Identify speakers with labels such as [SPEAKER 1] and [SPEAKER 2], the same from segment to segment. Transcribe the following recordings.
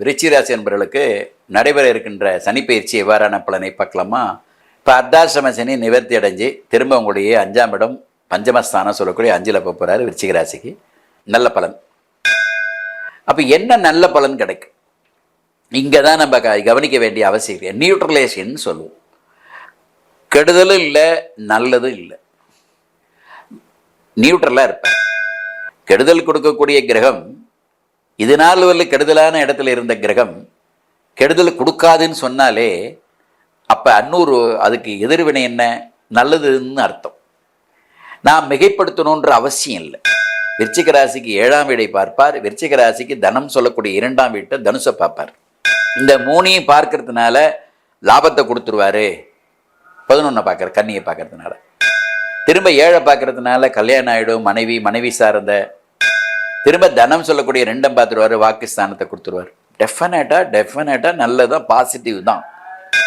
[SPEAKER 1] விருச்சிராசி என்பவர்களுக்கு நடைபெற இருக்கின்ற சனிப்பயிற்சி எவ்வாறான பலனை பார்க்கலாமா? இப்போ அர்த்தாசிரம சனி நிவர்த்தி அடைஞ்சு திரும்ப உங்களுடைய அஞ்சாம் இடம் பஞ்சமஸ்தானம் சொல்லக்கூடிய அஞ்சில் போக போகிறாரு விருச்சிக ராசிக்கு நல்ல பலன். அப்போ என்ன நல்ல பலன் கிடைக்கும் இங்கே தான் நம்ம க- கவனிக்க வேண்டிய அவசியம் இல்லை நியூட்ரலைசேஷன் சொல்லுவோம். கெடுதலும் இல்லை நல்லதும் இல்லை. நியூட்ரலாக இருப்பேன் கெடுதல் கொடுக்கக்கூடிய கிரகம் இது நாள் வரல கெடுதலான இடத்துல இருந்த கிரகம் கெடுதல் கொடுக்காதுன்னு சொன்னாலே அப்போ அன்னூறு அதுக்கு எதிர்வினை என்ன? நல்லதுன்னு அர்த்தம். நான் மிகைப்படுத்தணுன்ற அவசியம் இல்லை. விருச்சிக ராசிக்கு ஏழாம் வீடை பார்ப்பார். விருச்சிக ராசிக்கு தனம் சொல்லக்கூடிய இரண்டாம் வீட்டை தனுசை பார்ப்பார். இந்த மூணையும் பார்க்கறதுனால லாபத்தை கொடுத்துருவாரு. பதினொன்றை பார்க்குற கண்ணியை பார்க்கறதுனால. திரும்ப ஏழை பார்க்கறதுனால கல்யாணம் ஆகிடும் மனைவி மனைவி சார்ந்த திரும்ப தனம் சொல்லக்கூடிய ரெண்டும் பார்த்துருவாரு வாக்குஸ்தானத்தை கொடுத்துருவார். டெஃபினட்டாக டெஃபினட்டாக நல்லதான் பாசிட்டிவ் தான்.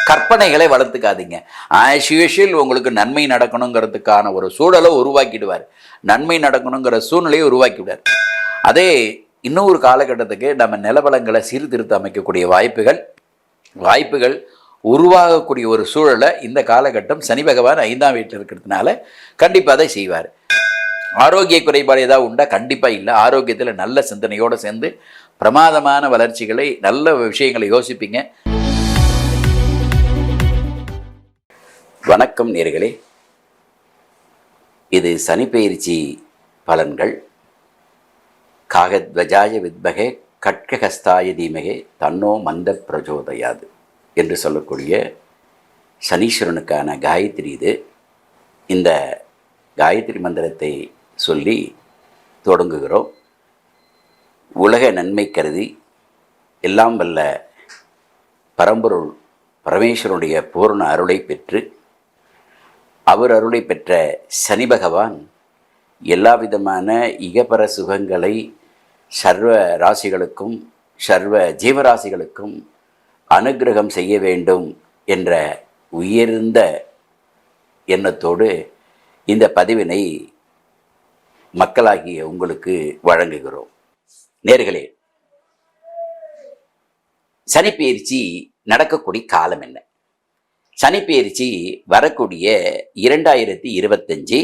[SPEAKER 1] கற்பனைகளை வளர்த்துக்காதீங்க. ஆஸ் யூஷுவல் உங்களுக்கு நன்மை நடக்கணுங்கிறதுக்கான ஒரு சூழலை உருவாக்கிடுவார். நன்மை நடக்கணுங்கிற சூழ்நிலையை உருவாக்கிவிடார். அதே இன்னொரு காலகட்டத்துக்கு நம்ம நிலவளங்களை சீர்திருத்த அமைக்கக்கூடிய வாய்ப்புகள் வாய்ப்புகள் உருவாகக்கூடிய ஒரு சூழலை இந்த காலகட்டம் சனி பகவான் ஐந்தாம் வீட்டில் இருக்கிறதுனால கண்டிப்பாக அதை செய்வார். ஆரோக்கிய குறைபாடு ஏதாவது உண்டா? கண்டிப்பாக இல்லை. ஆரோக்கியத்தில் நல்ல சிந்தனையோடு சேர்ந்து பிரமாதமான வளர்ச்சிகளை நல்ல விஷயங்களை யோசிப்பீங்க. வணக்கம் நேர்களே. இது சனிப்பெயர்ச்சி பலன்கள். காகத்வஜாய வித்மகே கட்கஹஸ்தாய தீமகே தன்னோ மந்த பிரஜோதயாது என்று சொல்லக்கூடிய சனீஸ்வரனுக்கான காயத்ரி இது. இந்த காயத்ரி மந்திரத்தை சொல்லி தொடங்குகிறோம். உலக நன்மை கருதி எல்லாம் வல்ல பரம்பொருள் பரமேஸ்வரனுடைய பூரண அருளை பெற்று அவர் அருளை பெற்ற சனி பகவான் எல்லா விதமான இகபர சுகங்களை சர்வ ராசிகளுக்கும் சர்வ ஜீவராசிகளுக்கும் அனுக்கிரகம் செய்ய வேண்டும் என்ற உயர்ந்த எண்ணத்தோடு இந்த பதிவினை மக்களாகிய உங்களுக்கு வழங்குகிறோம். நேர்களே சனிப்பெயர்ச்சி நடக்கக்கூடிய காலம் என்ன? சனிப்பெயர்ச்சி வரக்கூடிய இரண்டாயிரத்தி இருபத்தஞ்சி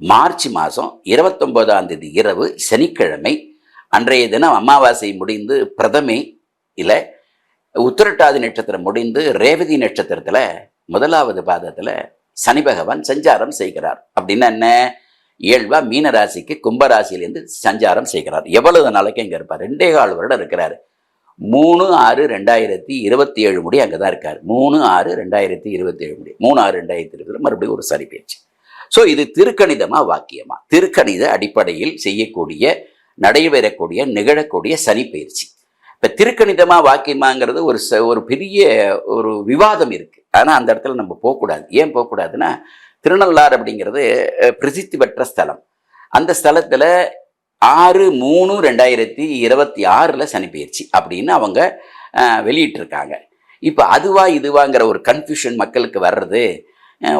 [SPEAKER 1] மார்ச் மாதம் இருபத்தொம்போதாம் தேதி இரவு சனிக்கிழமை அன்றைய தினம் அமாவாசை முடிந்து பிரதமை இல்லை உத்திரட்டாதி நட்சத்திரம் முடிந்து ரேவதி நட்சத்திரத்தில் முதலாவது பாதத்தில் சனி பகவான் சஞ்சாரம் செய்கிறார். அப்படின்னா என்ன? இயல்பா மீனராசிக்கு கும்பராசியிலேருந்து சஞ்சாரம் செய்கிறார். எவ்வளவு நாளைக்கு இங்கே இருப்பார்? ரெண்டே கால் வருடம் இருக்கிறார். மூணு ஆறு ரெண்டாயிரத்தி இருபத்தி ஏழு முடி அங்கே தான் இருக்கார். மூணு ஆறு ரெண்டாயிரத்தி இருபத்தி ஏழு முடி. மூணு ஆறு ரெண்டாயிரத்தி இருபது மறுபடியும் ஒரு சரி பேச்சு. ஸோ இது திருக்கணிதமாக வாக்கியமா? திருக்கணித அடிப்படையில் செய்யக்கூடிய நடைபெறக்கூடிய நிகழக்கூடிய சனி பயிற்சி. இப்போ திருக்கணிதமாக வாக்கியமாங்கிறது ஒரு ச ஒரு பெரிய ஒரு விவாதம் இருக்குது ஆனால் அந்த இடத்துல நம்ம போகக்கூடாது. ஏன் போகக்கூடாதுன்னா திருநள்ளாறு அப்படிங்கிறது பிரசித்தி பெற்ற ஸ்தலம். அந்த ஸ்தலத்தில் ஆறு மூணு ரெண்டாயிரத்தி இருபத்தி ஆறில் சனி பயிற்சி அப்படின்னு அவங்க வெளியிட்டிருக்காங்க. இப்போ அதுவா இதுவாங்கிற ஒரு கன்ஃபியூஷன் மக்களுக்கு வர்றது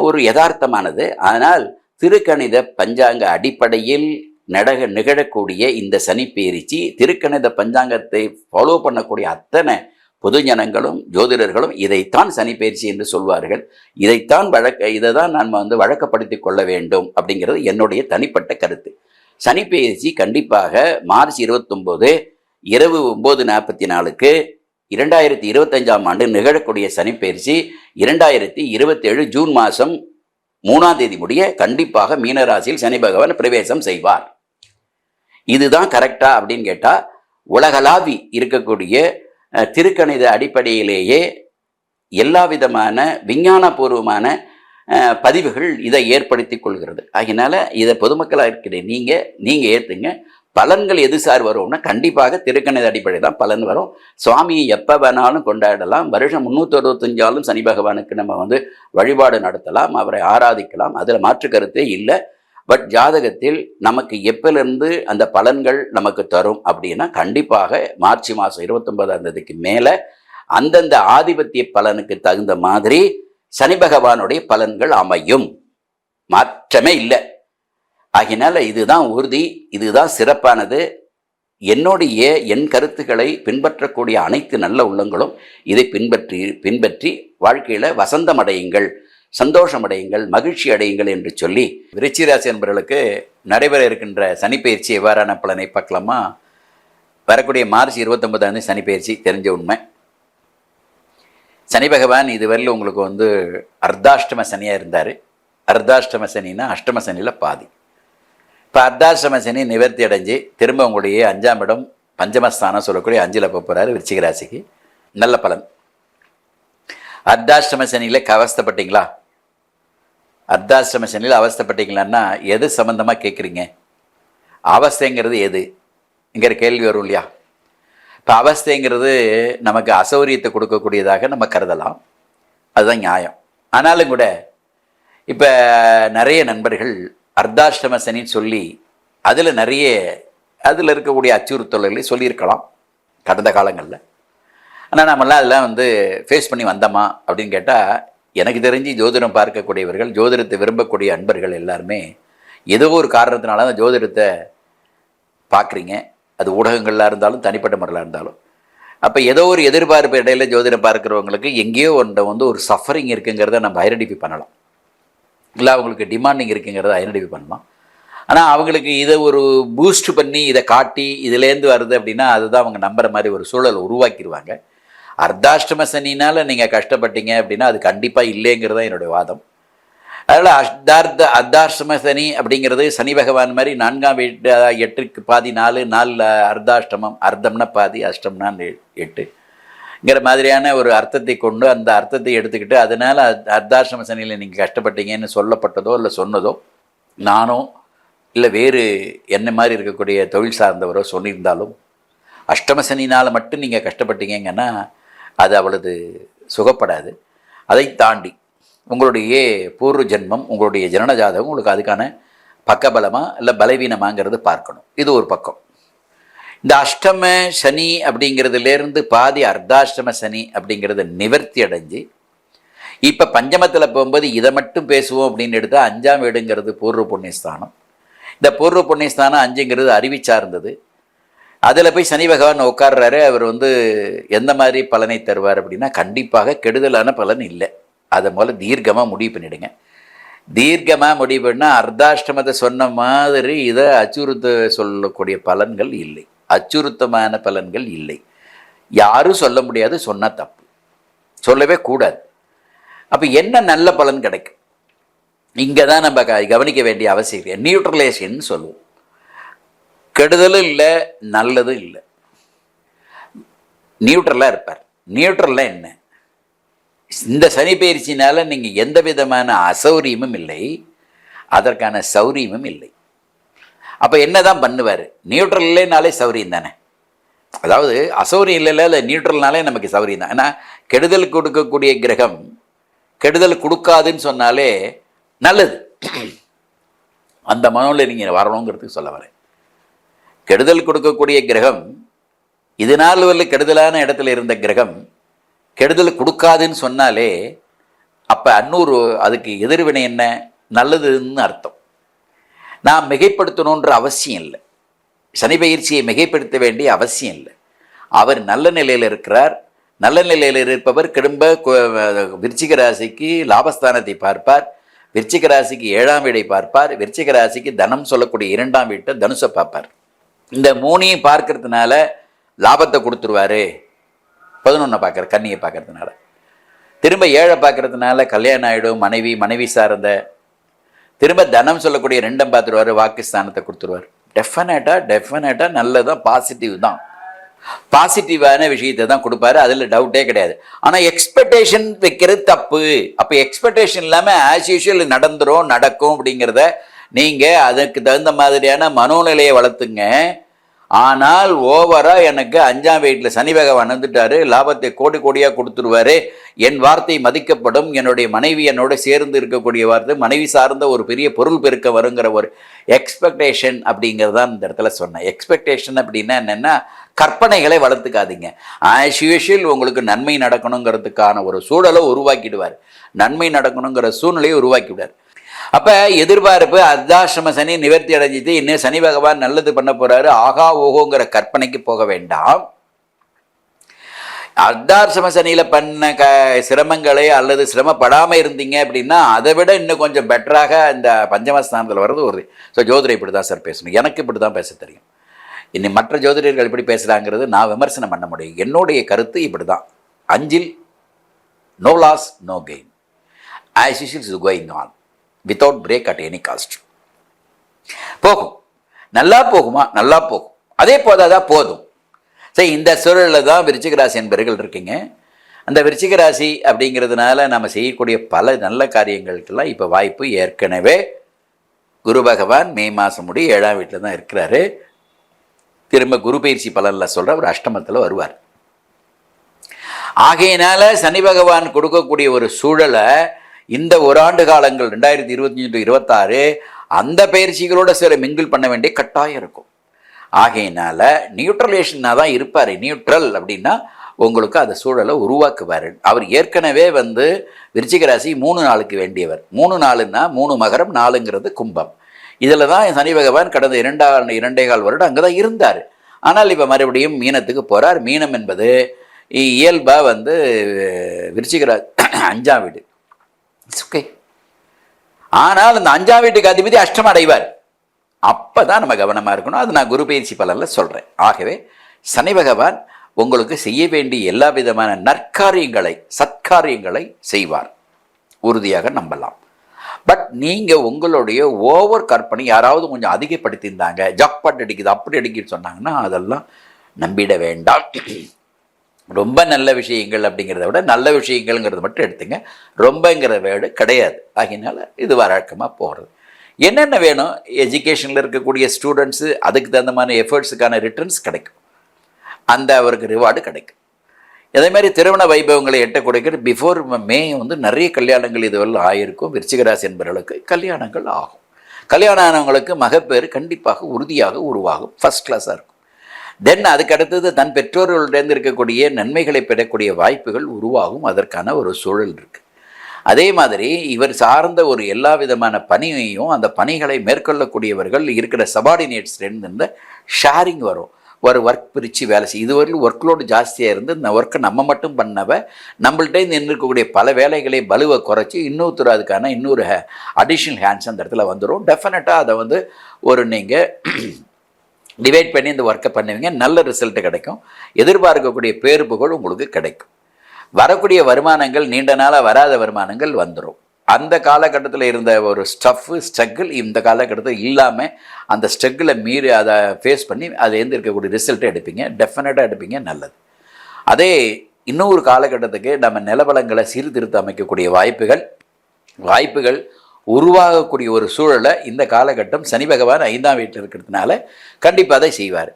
[SPEAKER 1] ஒரு யதார்த்தமானது. ஆனால் திருக்கணித பஞ்சாங்க அடிப்படையில் நடக நிகழக்கூடிய இந்த சனி பயிற்சி திருக்கணித பஞ்சாங்கத்தை ஃபாலோ பண்ணக்கூடிய அத்தனை பொதுஜனங்களும் ஜோதிடர்களும் இதைத்தான் சனி பயிற்சி என்று சொல்வார்கள். இதைத்தான் வழக்க இதை தான் நான் வந்து வழக்கப்படுத்தி கொள்ள வேண்டும் அப்படிங்கிறது என்னுடைய தனிப்பட்ட கருத்து. சனி கண்டிப்பாக மார்ச் இருபத்தொம்போது இரவு ஒம்பது நாற்பத்தி நாலுக்கு இரண்டாயிரத்தி இருபத்தஞ்சாம் ஆண்டு நிகழக்கூடிய சனிப்பயிற்சி இரண்டாயிரத்தி இருபத்தேழு ஜூன் மாதம் மூணாம் தேதி முடிய கண்டிப்பாக மீனராசியில் சனி பகவான் பிரவேசம் செய்வார். இதுதான் கரெக்டா அப்படின்னு கேட்டால் உலகளாவி இருக்கக்கூடிய திருக்கணித அடிப்படையிலேயே எல்லா விதமான விஞ்ஞானபூர்வமான பதிவுகள் இதை ஏற்படுத்தி கொள்கிறது. அதனால் இதை பொதுமக்களாக இருக்கிற நீங்கள் நீங்கள் ஏற்றுங்க பலன்கள் எது சார் வரும்னா கண்டிப்பாக திருக்கணித அடிப்படை தான் பலன் வரும். சுவாமியை எப்போ வேணாலும் கொண்டாடலாம். வருஷம் முந்நூற்றி அறுபத்தஞ்சாலும் சனி பகவானுக்கு நம்ம வந்து வழிபாடு நடத்தலாம். அவரை ஆராதிக்கலாம். அதில் மாற்று கருத்தே இல்லை. பட் ஜாதகத்தில் நமக்கு எப்பிலிருந்து அந்த பலன்கள் நமக்கு தரும் அப்படின்னா கண்டிப்பாக மார்ச் மாதம் இருபத்தொன்பதாம் தேதிக்கு மேலே அந்தந்த ஆதிபத்திய பலனுக்கு தகுந்த மாதிரி சனி பகவானுடைய பலன்கள் அமையும். மாற்றமே இல்லை. ஆகினால இதுதான் உறுதி இதுதான் சிறப்பானது. என்னுடைய என் கருத்துக்களை பின்பற்றக்கூடிய அனைத்து நல்ல உள்ளங்களும் இதை பின்பற்றி பின்பற்றி வாழ்க்கையில் வசந்தமடையுங்கள். சந்தோஷம் அடையுங்கள் மகிழ்ச்சி அடையுங்கள் என்று சொல்லி விருச்சிராசி என்பவர்களுக்கு நடைபெற இருக்கின்ற சனிப்பயிற்சி எவ்வாறான பலனை பார்க்கலாமா? வரக்கூடிய மார்ச் இருபத்தொன்பதாம் தேதி சனிப்பயிற்சி தெரிஞ்ச உண்மை. சனி பகவான் இதுவரையில் உங்களுக்கு வந்து அர்த்தாஷ்டம சனியாக இருந்தார். அர்த்தாஷ்டம சனின்னா அஷ்டம சனியில் பாதி. இப்போ அர்த்தாஷ்டம சனி நிவர்த்தி அடைஞ்சு திரும்ப உங்களுடைய அஞ்சாம் இடம் பஞ்சமஸ்தானம் சொல்லக்கூடிய அஞ்சில் போகிறாரு விருச்சிக ராசிக்கு நல்ல பலன். அர்த்தாஷ்டம சனியில் கவஸ்தப்பட்டீங்களா அர்த்தாசிரம சனியில் அவஸ்தப்பட்டீங்களான்னா எது சம்மந்தமாக கேட்குறீங்க? அவஸ்தைங்கிறது எது? இங்கிற கேள்வி வரும் இல்லையா? இப்போ அவஸ்தைங்கிறது நமக்கு அசௌரியத்தை கொடுக்கக்கூடியதாக நம்ம கருதலாம். அதுதான் நியாயம். ஆனாலும் கூட இப்போ நிறைய நண்பர்கள் அர்த்தாஷ்டம சனின்னு சொல்லி அதில் நிறைய அதில் இருக்கக்கூடிய அச்சுறுத்தல்களை சொல்லியிருக்கலாம் கடந்த காலங்களில். ஆனால் நம்மளாம் அதெல்லாம் வந்து ஃபேஸ் பண்ணி வந்தோமா அப்படின்னு கேட்டால் எனக்கு தெரிஞ்சு ஜோதிடம் பார்க்கக்கூடியவர்கள் ஜோதிடத்தை விரும்பக்கூடிய அன்பர்கள் எல்லாருமே ஏதோ ஒரு காரணத்தினால தான் ஜோதிடத்தை பார்க்குறீங்க. அது ஊடகங்களாக இருந்தாலும் தனிப்பட்ட முறையில் இருந்தாலும். அப்போ ஏதோ ஒரு எதிர்பார்ப்பு இடையில ஜோதிடம் பார்க்குறவங்களுக்கு எங்கேயோ ஒன்றை வந்து ஒரு சஃபரிங் இருக்குங்கிறத நம்ம ஐடென்டிஃபை பண்ணலாம். இல்லை அவங்களுக்கு டிமாண்டிங் இருக்குங்கிறத ஐடென்டிஃபை பண்ணலாம். ஆனால் அவங்களுக்கு இதை ஒரு பூஸ்ட் பண்ணி இதை காட்டி இதுலேருந்து வருது அப்படின்னா அதுதான் அவங்க நம்புற மாதிரி ஒரு சூழல் உருவாக்கிடுவாங்க அர்த்தாஷ்டம சனினால் நீங்கள் கஷ்டப்பட்டீங்க அப்படின்னா அது கண்டிப்பாக இல்லைங்கிறது தான் என்னுடைய வாதம். அதனால் அர்த்தார்த்த அர்த்தாஷ்டம சனி அப்படிங்கிறது சனி பகவான் மாதிரி நான்காம் வீட்டு எட்டுக்கு பாதி நாலு நாலில் அர்த்தாஷ்டமம் அர்த்தம்னா பாதி அஷ்டம்னா எட்டுங்கிற மாதிரியான ஒரு அர்த்தத்தை கொண்டு அந்த அர்த்தத்தை எடுத்துக்கிட்டு அதனால் அர்த்தாஷ்டம சனியில் நீங்கள் கஷ்டப்பட்டீங்கன்னு சொல்லப்பட்டதோ இல்லை சொன்னதோ நானோ இல்லை வேறு என்ன மாதிரி இருக்கக்கூடிய தொழில் சார்ந்தவரோ சொல்லியிருந்தாலும் அஷ்டம சனினால் மட்டும் நீங்கள் கஷ்டப்பட்டீங்கன்னா அது அவளது சுகப்படாது. அதை தாண்டி உங்களுடைய பூர்வ ஜென்மம் உங்களுடைய ஜனன ஜாதகம் உங்களுக்கு அதுக்கான பக்கபலமா இல்லை பலவீனமாங்கிறது பார்க்கணும். இது ஒரு பக்கம். இந்த அஷ்டம சனி அப்படிங்கிறதுலேருந்து பாதி அர்த்தாஷ்டம சனி அப்படிங்கிறத நிவர்த்தி அடைஞ்சு இப்போ பஞ்சமத்தில் போகும்போது இதை மட்டும் பேசுவோம் அப்படின்னு எடுத்தால் அஞ்சாம் வீடுங்கிறது பூர்வ புண்ணியஸ்தானம். இந்த பூர்வ புண்ணியஸ்தானம் அஞ்சுங்கிறது அறிவி சார்ந்தது. அதில் போய் சனி பகவான் உட்கார்றாரு. அவர் வந்து எந்த மாதிரி பலனை தருவார் அப்படின்னா கண்டிப்பாக கெடுதலான பலன் இல்லை. அதை முதல்ல தீர்க்கமாக முடிவு பண்ணிடுங்க. தீர்க்கமாக முடிவு பண்ணால் அர்த்தாஷ்டமத்தை சொன்ன மாதிரி இதை அச்சுறுத்த சொல்லக்கூடிய பலன்கள் இல்லை. அச்சுறுத்தமான பலன்கள் இல்லை. யாரும் சொல்ல முடியாது சொன்னால் தப்பு. சொல்லவே கூடாது. அப்போ என்ன நல்ல பலன் கிடைக்கும்? இங்கே தான் நம்ம க- கவனிக்க வேண்டிய அவசியம் நியூட்ரலைசேஷன் சொல்லுவோம். கெடுதலும் இல்லை நல்லதும் இல்லை. நியூட்ரலாக இருப்பார். நியூட்ரல்லாம் என்ன? இந்த சனி பயிற்சினால் நீங்கள் எந்த விதமான அசௌரியமும் இல்லை. அதற்கான சௌரியமும் இல்லை. அப்போ என்ன தான் பண்ணுவார்? நியூட்ரல் இல்லைனாலே சௌரியம் தானே? அதாவது அசௌரியம் இல்லைல்ல இல்லை நியூட்ரல்னாலே நமக்கு சௌரியம் தான். ஏன்னா கெடுதல் கொடுக்கக்கூடிய கிரகம் கெடுதல் கொடுக்காதுன்னு சொன்னாலே நல்லது. அந்த மனோவில் நீங்கள் வரணுங்கிறதுக்கு சொல்ல வரேன். கெடுதல் கொடுக்கக்கூடிய கிரகம் இது நாள் வரல கெடுதலான இடத்துல இருந்த கிரகம் கெடுதல் கொடுக்காதுன்னு சொன்னாலே அப்போ அன்னூறு அதுக்கு எதிர்வினை என்ன? நல்லதுன்னு அர்த்தம். நான் மிகைப்படுத்தணுன்ற அவசியம் இல்லை. சனி பயிற்சியை மிகைப்படுத்த வேண்டிய அவசியம் இல்லை. அவர் நல்ல நிலையில் இருக்கிறார். நல்ல நிலையில் இருப்பவர் கிடும்ப விருச்சிக ராசிக்கு லாபஸ்தானத்தை பார்ப்பார். விருச்சிக ராசிக்கு ஏழாம் வீடை பார்ப்பார். விருச்சிக ராசிக்கு தனம் சொல்லக்கூடிய இரண்டாம் வீட்டை தனுசை பார்ப்பார். இந்த மூணையும் பார்க்கறதுனால லாபத்தை கொடுத்துருவாரு. பதினொன்றை பார்க்குற கண்ணியை பார்க்கறதுனால. திரும்ப ஏழை பார்க்கறதுனால கல்யாணம் ஆகிடும் மனைவி மனைவி சார்ந்த. திரும்ப தனம் சொல்லக்கூடிய ரெண்டும் பார்த்துருவாரு வாக்குஸ்தானத்தை கொடுத்துருவார். டெஃபினட்டாக டெஃபினட்டாக நல்லதான் பாசிட்டிவ் தான். பாசிட்டிவான விஷயத்தை தான் கொடுப்பாரு அதில் டவுட்டே கிடையாது. ஆனால் எக்ஸ்பெக்டேஷன் வைக்கிறது தப்பு. அப்போ எக்ஸ்பெக்டேஷன் இல்லாமல் ஆஸ் யூஷுவல் நடந்துரும் நடக்கும் அப்படிங்கிறத நீங்கள் அதுக்கு தகுந்த மாதிரியான மனோநிலையை வளர்த்துங்க. ஆனால் ஓவரா எனக்கு அஞ்சாம் வீட்டில் சனி பகவான் வந்துட்டாரு லாபத்தை கோடி கோடியாக கொடுத்துருவாரு என் வார்த்தை மதிக்கப்படும் என்னுடைய மனைவி என்னோட சேர்ந்து இருக்கக்கூடிய வார்த்தை மனைவி சார்ந்த ஒரு பெரிய பொருள் பெருக்க வருங்கிற ஒரு எக்ஸ்பெக்டேஷன் அப்படிங்கிறது தான் இந்த இடத்துல சொன்னேன். எக்ஸ்பெக்டேஷன் அப்படின்னா என்னென்னா கற்பனைகளை வளர்த்துக்காதீங்க. ஆஸ் யூஷுவல் உங்களுக்கு நன்மை நடக்கணுங்கிறதுக்கான ஒரு சூழலை உருவாக்கிடுவார். நன்மை நடக்கணுங்கிற சூழ்நிலையை உருவாக்கிவிடுவார். அப்போ எதிர்பார்ப்பு அர்த்தாசிரம சனி நிவர்த்தி அடைஞ்சிட்டு இன்னும் சனி பகவான் நல்லது பண்ண போறாரு. ஆகா ஓஹோங்கிற கற்பனைக்கு போக வேண்டாம். அர்த்தாசிரம சனியில் பண்ண க சிரமங்களை அல்லது சிரமப்படாமல் இருந்தீங்க அப்படின்னா அதை விட இன்னும் கொஞ்சம் பெட்டராக இந்த பஞ்சமஸ்தானத்தில் வர்றது ஒரு ஸோ ஜோதிடர் இப்படி தான் சார் பேசணும். எனக்கு இப்படி தான் பேச தெரியும். இனி மற்ற ஜோதிடர்கள் எப்படி பேசுகிறாங்கிறது நான் விமர்சனம் பண்ண முடியும். என்னுடைய கருத்து இப்படி தான் அஞ்சில் no loss no gain as is is going on without break at any cost போகும். நல்லா போகுமா? நல்லா போகும். அதே போதாதான் போதும். சரி இந்த சூழலில் தான் விருச்சிகராசி என்பர்கள் இருக்கீங்க. அந்த விருச்சிகராசி அப்படிங்கிறதுனால நம்ம செய்யக்கூடிய பல நல்ல காரியங்களுக்கெல்லாம் இப்போ வாய்ப்பு ஏற்கனவே குரு பகவான் மே மாதம் முடி ஏழாம் வீட்டில் தான் இருக்கிறாரு. திரும்ப குரு பயிற்சி பலனில் சொல்கிற ஒரு அஷ்டமத்தில் வருவார். ஆகையினால சனி பகவான் கொடுக்கக்கூடிய ஒரு சூழலை இந்த ஒரு ஆண்டு காலங்கள் ரெண்டாயிரத்தி இருபத்தி டு இருபத்தாறு அந்த பயிற்சிகளோட சில மிங்கிள் பண்ண வேண்டிய கட்டாயம் இருக்கும். ஆகையினால நியூட்ரலேஷனாக தான் இருப்பார். நியூட்ரல் அப்படின்னா உங்களுக்கு அந்த சூழலை உருவாக்குவார். அவர் ஏற்கனவே வந்து விருச்சிக ராசி மூணு நாளுக்கு வேண்டியவர். மூணு நாளுன்னா மூணு மகரம் நாலுங்கிறது கும்பம். இதில் தான் சனி பகவான் கடந்த இரண்டா இரண்டே கால் வருடம் அங்கே தான் இருந்தார். ஆனால் இப்போ மறுபடியும் மீனத்துக்கு போகிறார் மீனம் என்பது இயல்பாக வந்து விருச்சிக அஞ்சாம் வீடு. இட்ஸ் ஓகே ஆனால் அந்த அஞ்சாம் வீட்டுக்கு அதிபதி அஷ்டம் அடைவார். அப்போ தான் நம்ம கவனமாக இருக்கணும். அது நான் குரு பயிற்சி பலனில் சொல்கிறேன் ஆகவே சனி பகவான் உங்களுக்கு செய்ய வேண்டிய எல்லா விதமான நற்காரியங்களை சத்காரியங்களை செய்வார். உறுதியாக நம்பலாம். பட் நீங்கள் உங்களுடைய ஓவர் கற்பனை யாராவது கொஞ்சம் அதிகப்படுத்தியிருந்தாங்க ஜாக்பாட் அடிக்குது அப்படி அடிக்கிட்டு சொன்னாங்கன்னா அதெல்லாம் நம்பிட வேண்டாம். ரொம்ப நல்ல விஷயங்கள் அப்படிங்கிறத விட நல்ல விஷயங்கள்ங்கிறத மட்டும் எடுத்துங்க. ரொம்பங்கிற வேர்டு கிடையாது. ஆகினால இது வழக்கமாக போகிறது என்னென்ன வேணும்? எஜுகேஷனில் இருக்கக்கூடிய ஸ்டூடெண்ட்ஸு அதுக்கு தகுந்த மாதிரி எஃபர்ட்ஸுக்கான ரிட்டர்ன்ஸ் கிடைக்கும். அந்த அவருக்கு ரிவார்டு கிடைக்கும். அதே மாதிரி திருமண வைபவங்களை எட்ட கொடுக்கிற பிஃபோர் மே வந்து நிறைய கல்யாணங்கள் இதுவெல்லாம் ஆயிருக்கும். விருச்சிகராசி என்பவர்களுக்கு கல்யாணங்கள் ஆகும். கல்யாணம் ஆனவங்களுக்கு மகப்பேறு கண்டிப்பாக உறுதியாக உருவாகும். ஃபஸ்ட் கிளாஸாக இருக்கும். தென் அதுக்கு அடுத்தது தன் பெற்றோர்களிடந்து இருக்கக்கூடிய நன்மைகளை பெறக்கூடிய வாய்ப்புகள் உருவாகும். அதற்கான ஒரு சூழல் இருக்குது அதே மாதிரி இவர் சார்ந்த ஒரு எல்லா விதமான பணியையும் அந்த பணிகளை மேற்கொள்ளக்கூடியவர்கள் இருக்கிற சபார்டினேட்ஸ்லேருந்து இருந்த ஷேரிங் வரும். ஒரு ஒர்க் பிரித்து வேலை செய்யும் இதுவரையில் ஒர்க் லோடு ஜாஸ்தியாக இருந்து இந்த ஒர்க்கை நம்ம மட்டும் பண்ணவ நம்மள்கிட்ட நின்று இருக்கக்கூடிய பல வேலைகளை பலுவை குறைச்சி இன்னொருத்தர் அதுக்கான இன்னொரு அடிஷ்னல் ஹேண்ட்ஸ் அந்த இடத்துல வந்துடும் டெஃபினட்டாக அதை வந்து ஒரு நீங்கள் டிவைட் பண்ணி இந்த ஒர்க்கை பண்ணுவீங்க. நல்ல ரிசல்ட் கிடைக்கும். எதிர்பார்க்கக்கூடிய பேரு புகழ் உங்களுக்கு கிடைக்கும். வரக்கூடிய வருமானங்கள் நீண்ட நாளாக வராத வருமானங்கள் வந்துடும் அந்த காலகட்டத்தில் இருந்த ஒரு ஸ்டஃப்பு ஸ்ட்ரகிள் இந்த காலகட்டத்தில் இல்லாமல் அந்த ஸ்ட்ரகிளை மீறி அதை ஃபேஸ் பண்ணி அதுலேருந்து இருக்கக்கூடிய ரிசல்ட்டை எடுப்பீங்க. டெஃபினட்டாக எடுப்பீங்க. நல்லது. அதே இன்னொரு காலகட்டத்துக்கு நம்ம நிலவளங்களை சீர்திருத்த அமைக்கக்கூடிய வாய்ப்புகள் வாய்ப்புகள் உருவாகக்கூடிய ஒரு சூழலை இந்த காலகட்டம் சனி பகவான் ஐந்தாம் வீட்டில் இருக்கிறதுனால கண்டிப்பாக அதை செய்வார்.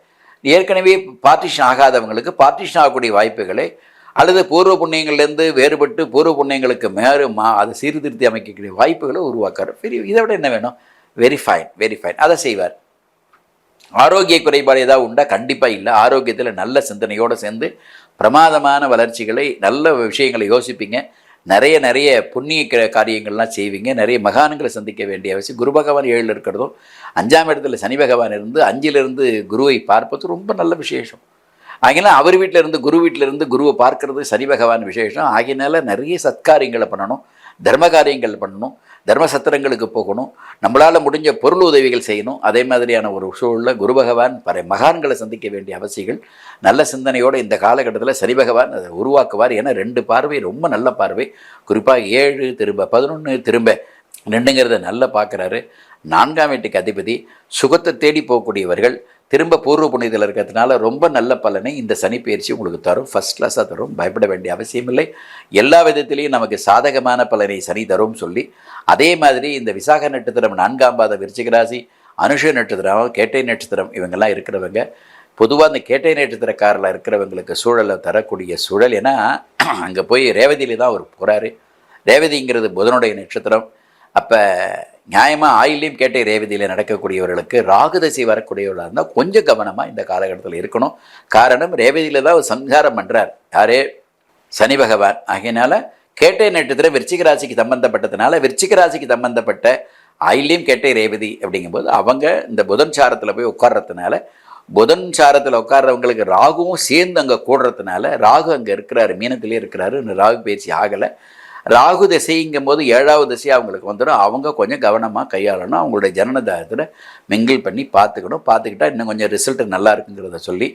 [SPEAKER 1] ஏற்கனவே பார்ட்டிஷன் ஆகாதவங்களுக்கு பார்ட்டிஷன் ஆகக்கூடிய வாய்ப்புகளை அல்லது பூர்வ புண்ணியங்கள்லேருந்து வேறுபட்டு பூர்வ புண்ணியங்களுக்கு மேறு மா அதை சீர்திருத்தி அமைக்கக்கூடிய வாய்ப்புகளை உருவாக்கார் பெரிய இதை விட என்ன வேணும்? வெரி ஃபைன் வெரி ஃபைன் அதை செய்வார். ஆரோக்கிய குறைபாடு ஏதாவது உண்டா? கண்டிப்பாக இல்லை. ஆரோக்கியத்தில் நல்ல சிந்தனையோடு சேர்ந்து பிரமாதமான வளர்ச்சிகளை நல்ல விஷயங்களை யோசிப்பீங்க. நிறைய நிறைய புண்ணிய காரியங்கள்லாம் செய்வீங்க. நிறைய மகான்களை சந்திக்க வேண்டிய அவசியம். குரு பகவான் ஏழில் இருக்கிறதும் அஞ்சாம் இடத்துல சனி பகவான் இருந்து அஞ்சிலிருந்து குருவை பார்ப்பது ரொம்ப நல்ல விசேஷம். ஆகினால அவர் வீட்டில் இருந்து குரு வீட்டில் இருந்து குருவை பார்க்கறது சனி பகவான் விசேஷம். ஆகினால நிறைய சத்காரியங்களை பண்ணணும் தர்ம காரியங்கள் பண்ணணும். தர்ம சத்திரங்களுக்கு போகணும். நம்மளால் முடிஞ்ச பொருள் உதவிகள் செய்யணும். அதே மாதிரியான ஒரு சூழலில் குரு பகவான் பல மகான்களை சந்திக்க வேண்டிய அவசியங்கள். நல்ல சிந்தனையோடு இந்த காலகட்டத்தில் சனி பகவான் அதை உருவாக்குவார் ஏன்னா ரெண்டு பார்வை ரொம்ப நல்ல பார்வை. குறிப்பாக ஏழு திரும்ப பதினொன்று திரும்ப ரெண்டுங்கிறத நல்லா பார்க்குறாரு. நான்காம் வீட்டுக்கு அதிபதி சுகத்தை தேடி போகக்கூடியவர்கள் திரும்ப பூர்வ புண்ணியத்தில் இருக்கிறதுனால ரொம்ப நல்ல பலனை இந்த சனி பயிற்சி உங்களுக்கு தரும். ஃபர்ஸ்ட் கிளாஸாக தரும். பயப்பட வேண்டிய அவசியம் இல்லை. எல்லா விதத்திலையும் நமக்கு சாதகமான பலனை சனி தரும் சொல்லி அதே மாதிரி இந்த விசாக நட்சத்திரம் நான்காம் பாத விருச்சிகராசி அனுஷ நட்சத்திரம் கேட்டை நட்சத்திரம் இவங்கெல்லாம் இருக்கிறவங்க பொதுவாக அந்த கேட்டை நட்சத்திரக்காரில் இருக்கிறவங்களுக்கு சூழலை தரக்கூடிய சூழல். ஏன்னா அங்கே போய் ரேவதியில தான் அவர் போகிறாரு ரேவதிங்கிறது புதனுடைய நட்சத்திரம். அப்போ நியாயமாக ஆயிலையும் கேட்டை ரேவதியில் நடக்கக்கூடியவர்களுக்கு ராகுதசை வரக்கூடியவர்களாக இருந்தால் கொஞ்சம் கவனமாக இந்த காலகட்டத்தில் இருக்கணும். காரணம் ரேவதியில் தான் அவர் சம்சாரம் பண்ணுறார் யாரே? சனி பகவான். ஆகையினால கேட்டை நட்சத்திரம் விருச்சிக ராசிக்கு சம்பந்தப்பட்டதுனால விருச்சிக ராசிக்கு சம்பந்தப்பட்ட ஆயிலையும் கேட்டே ரேவதி அப்படிங்கும்போது அவங்க இந்த புதன் சாரத்தில் போய் உட்கார்றதுனால புதன் சாரத்தில் உட்கார்றவங்களுக்கு ராகுவும் சேர்ந்து அங்கே கூடுறதுனால ராகு அங்கே இருக்கிறாரு மீனத்திலே இருக்கிறாரு. ராகு பேச்சு ஆகலை. ராகு திசைங்கும் போது ஏழாவது திசை அவங்களுக்கு வந்துடும். அவங்க கொஞ்சம் கவனமாக கையாளணும். அவங்களுடைய ஜனனதாகத்தில் மிங்கிள் பண்ணி பார்த்துக்கணும். பார்த்துக்கிட்டா இன்னும் கொஞ்சம் ரிசல்ட் நல்லா இருக்குங்கிறத சொல்லி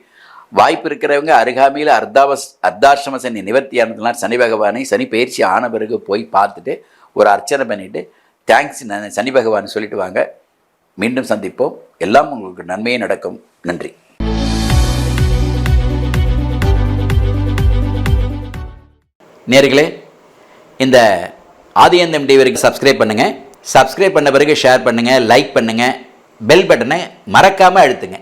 [SPEAKER 1] வாய்ப்பு இருக்கிறவங்க அருகாமையில் அர்த்தாவஸ் அர்த்தாசிரம சனி நிவர்த்தியானதுலாம் சனி பகவானை சனி பயிற்சி ஆன பிறகு போய் பார்த்துட்டு ஒரு அர்ச்சனை பண்ணிவிட்டு தேங்க்ஸ் சனி பகவான் சொல்லிட்டு வாங்க. மீண்டும் சந்திப்போம். எல்லாம் உங்களுக்கு நன்மையே நடக்கும். நன்றி. நேர்களே இந்த ஆதியந்தம் டிவிக்கு சப்ஸ்கிரைப் பண்ணுங்கள் சப்ஸ்கிரைப் பண்ண பிறகு ஷேர் பண்ணுங்கள் லைக் பண்ணுங்கள் பெல் பட்டனை மறக்காமல் அழுத்துங்க.